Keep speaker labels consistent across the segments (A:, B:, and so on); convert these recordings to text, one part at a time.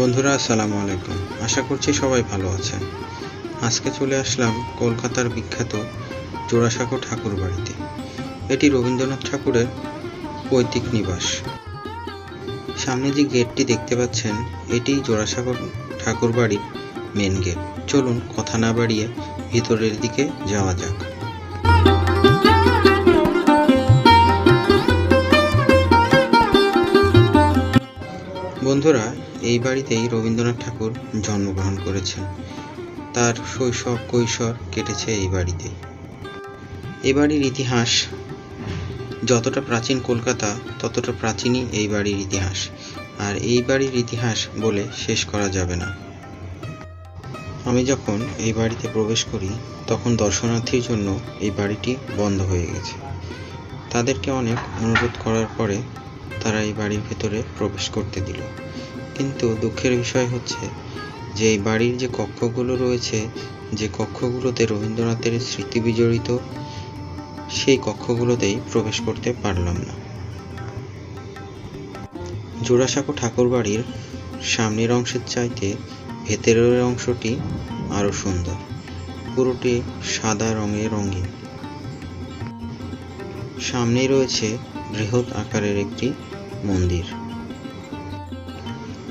A: বন্ধুরা, আসসালামু আলাইকুম। আশা করছি সবাই ভালো আছেন। আজকে চলে আসলাম কলকাতার বিখ্যাত জোড়াসাঁকো ঠাকুর বাড়িতে এটি রবীন্দ্রনাথ ঠাকুরের পৈতৃক নিবাস। সামনে যে গেটটি দেখতে পাচ্ছেন, এটি জোড়াসাঁকো ঠাকুর বাড়ির মেন গেট চলুন, কথা না বাড়িয়ে ভিতরের দিকে যাওয়া যাক। বন্ধুরা, এই বাড়িতেই রবীন্দ্রনাথ ঠাকুর জন্মগ্রহণ করেছেন। তার শৈশব, কৈশোর কেটেছে এই বাড়িতে। এ বাড়ির ইতিহাস যতটা প্রাচীন কলকাতা, ততটা প্রাচীনই এই বাড়ির ইতিহাস। আর এই বাড়ির ইতিহাস বলে শেষ করা যাবে না। আমি যখন এই বাড়িতে প্রবেশ করি, তখন দর্শনার্থীর জন্য এই বাড়িটি বন্ধ হয়ে গেছে। তাদেরকে অনেক অনুরোধ করার পরে তারা এই বাড়ির ভেতরে প্রবেশ করতে দিল। কিন্তু দুঃখের বিষয় হচ্ছে যে এই বাড়ির যে কক্ষগুলো রয়েছে, যে কক্ষগুলোতে রবীন্দ্রনাথের স্মৃতি বিজড়িত, সেই কক্ষগুলোতেই প্রবেশ করতে পারলাম না। জোড়াসাঁকো ঠাকুর বাড়ির সামনের অংশের চাইতে ভেতরের অংশটি আরও সুন্দর। পুরোটি সাদা রঙে রঙিন। সামনেই রয়েছে বৃহৎ আকারের একটি মন্দির।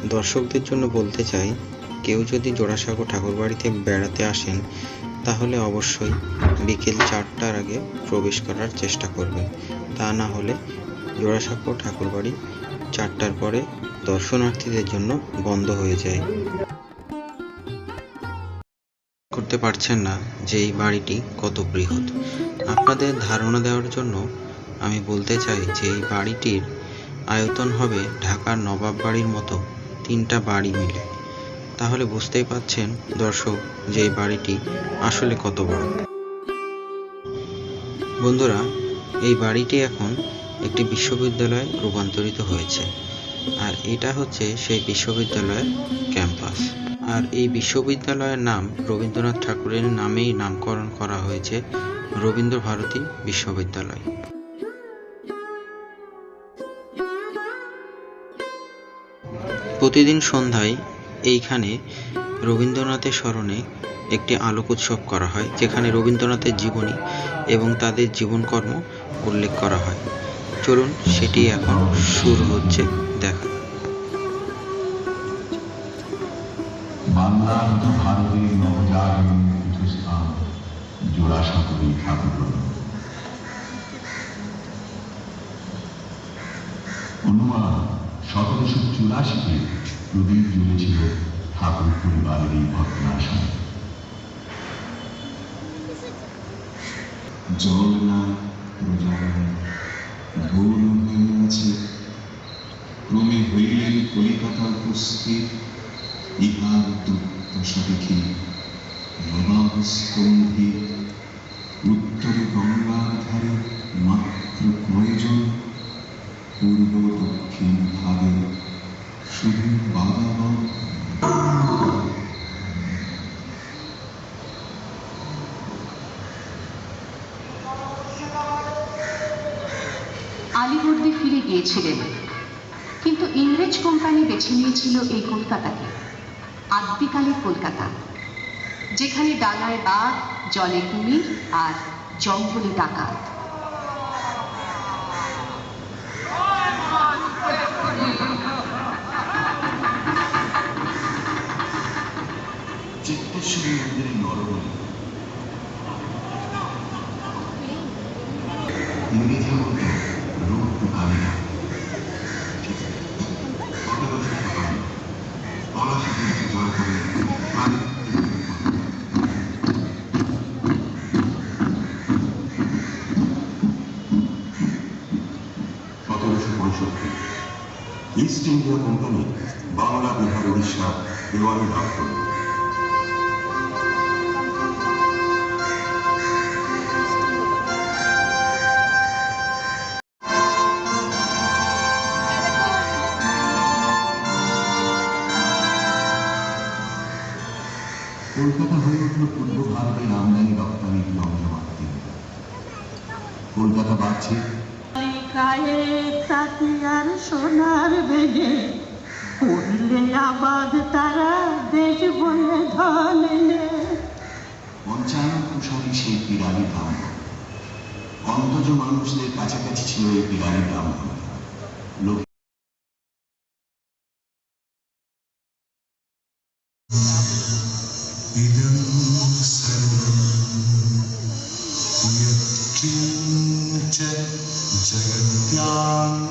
A: দর্শকদের জন্য বলতে চাই, কেউ যদি জোড়াসাঁকো ঠাকুর বাড়িতে বেড়াতে আসেন, তাহলে অবশ্যই বিকেল চারটার আগে প্রবেশ করার চেষ্টা করবেন। তা না হলে জোড়াসাঁকো ঠাকুর বাড়ি চারটার পরে দর্শনার্থীদের জন্য বন্ধ হয়ে যায়। করতে পারছেন না যে এই বাড়িটি কত বৃহৎ। আপনাদের ধারণা দেওয়ার জন্য আমি বলতে চাই যে এই বাড়িটির আয়তন হবে ঢাকার নবাব বাড়ির মতো তিনটা বাড়ি মিলে। তাহলে বুঝতেই পাচ্ছেন দর্শক যে এই বাড়িটি আসলে কত বড়। বন্ধুরা, এই বাড়িটি এখন একটি বিশ্ববিদ্যালয়ে রূপান্তরিত হয়েছে আর এটা হচ্ছে সেই বিশ্ববিদ্যালয়ের ক্যাম্পাস। আর এই বিশ্ববিদ্যালয়ের নাম রবীন্দ্রনাথ ঠাকুরের নামেই নামকরণ করা হয়েছে রবীন্দ্র ভারতী বিশ্ববিদ্যালয়। প্রতিদিন সন্ধ্যায় এইখানে রবীন্দ্রনাথের স্মরণে একটি আলোক উৎসব করা হয়, যেখানে রবীন্দ্রনাথের জীবনী এবং তাদের জীবনকর্ম উল্লেখ করা হয়। চলুন সেটি এখন শুরু হচ্ছে দেখা।
B: ঠাকুর সতেরোশো চুরাশিতে প্রদীপ জ্বলেছিল ঠাকুর পরিবারের এই ভগ্নাশয় জল নাই প্রজা নাই হয়ে আছে। ক্রমে হইলেন কলিকাতা উপস্থিত ইহার দুর্দশা দেখি নবাব স্তম্ভে উত্তরে
C: আলিবর্দে ফিরে গিয়েছিলেন। কিন্তু ইংরেজ কোম্পানি বেছে নিয়েছিল এই কলকাতাকে আদ্যিকালের কলকাতা, যেখানে ডাঙায় বাঘ, জলে কুমির আর জঙ্গলে ডাকাত।
B: ইংরেজি East India company Bangla Bihar Orissa দেওয়ানি লাভ কলকাতা হয়ে উঠল পূর্ব ভারতের আমদানি রপ্তানির জমজমাট কলকাতা বাড়ছে
D: সোনার বেগে। আবাদ তারা দেশ
B: মানুষদের কাছাকাছি ছিল এই
E: পিরামিড ভ্রমণ Idam জগত্যাং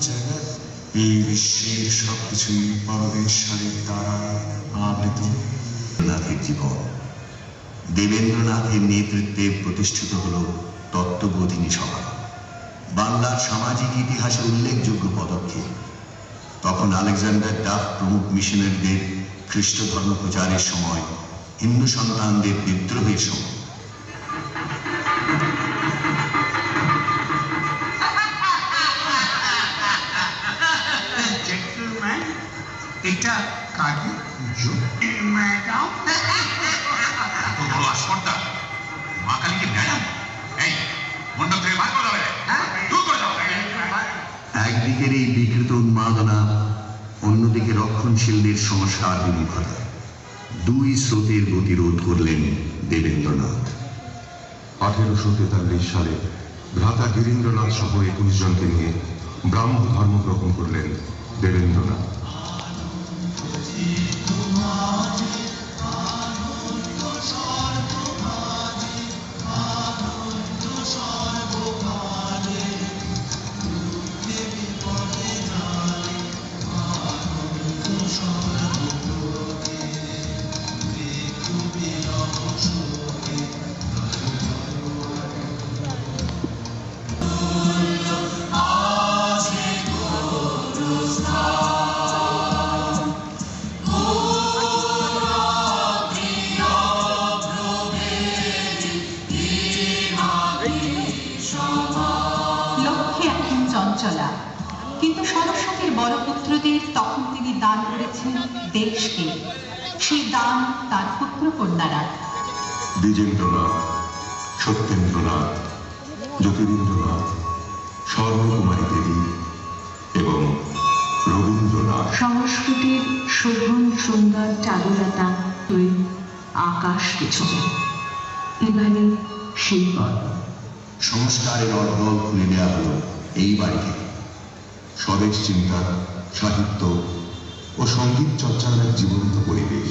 E: জগৎ। এই বিশ্বের সবকিছুই পরমেশ্বরের দ্বারা আবৃত।
B: দেবেন্দ্রনাথের জীবন। দেবেন্দ্রনাথের নেতৃত্বে প্রতিষ্ঠিত হল তত্ত্ববোধিনী সভা। বাংলার সামাজিক ইতিহাসে উল্লেখযোগ্য পদক্ষেপ। তখন আলেকজান্ডার ডাফ প্রমুখ মিশনারিদের খ্রিস্ট ধর্ম প্রচারের সময় হিন্দু সন্তানদের বিদ্রোহের সময়।
F: এটা কালী পুজো ম্যাডাম।
G: এত বড় আস্পর্ধা মা কালীকে ম্যাডাম? এই মণ্ডপ থেকে বার করে দাও
B: একদিকের এই বিকৃত উন্মাদনা অন্যদিকে রক্ষণশীলদের সংস্কার বিমুখতা। দুই স্রোতের গতিরোধ করলেন দেবেন্দ্রনাথ।
E: আঠেরোশো তেতাল্লিশ সালে ভ্রাতা গিরীন্দ্রনাথ সহ একুশ জনকে নিয়ে ব্রাহ্ম ধর্ম গ্রহণ করলেন দেবেন্দ্রনাথ।
C: দেশকে। সেই দান তার পুত্র কন্যারা
E: দ্বিজেন্দ্রনাথ সত্যেন্দ্রনাথ জ্যোতিরিন্দ্রনাথ স্বর্ণকুমারী দেবী এবং রবীন্দ্রনাথ।
D: সংস্কৃতির শোভন সুন্দর চারুলতা হয়ে আকাশ পেছনে। এবারে সেই গল্প
B: সংস্কারের অর্ডল খুলে দেওয়া হলো এই বাড়ি থেকে
E: স্বদেশ চিন্তা সাহিত্য ও সংগীত চর্চার এক জীবন্ত পরিবেশ।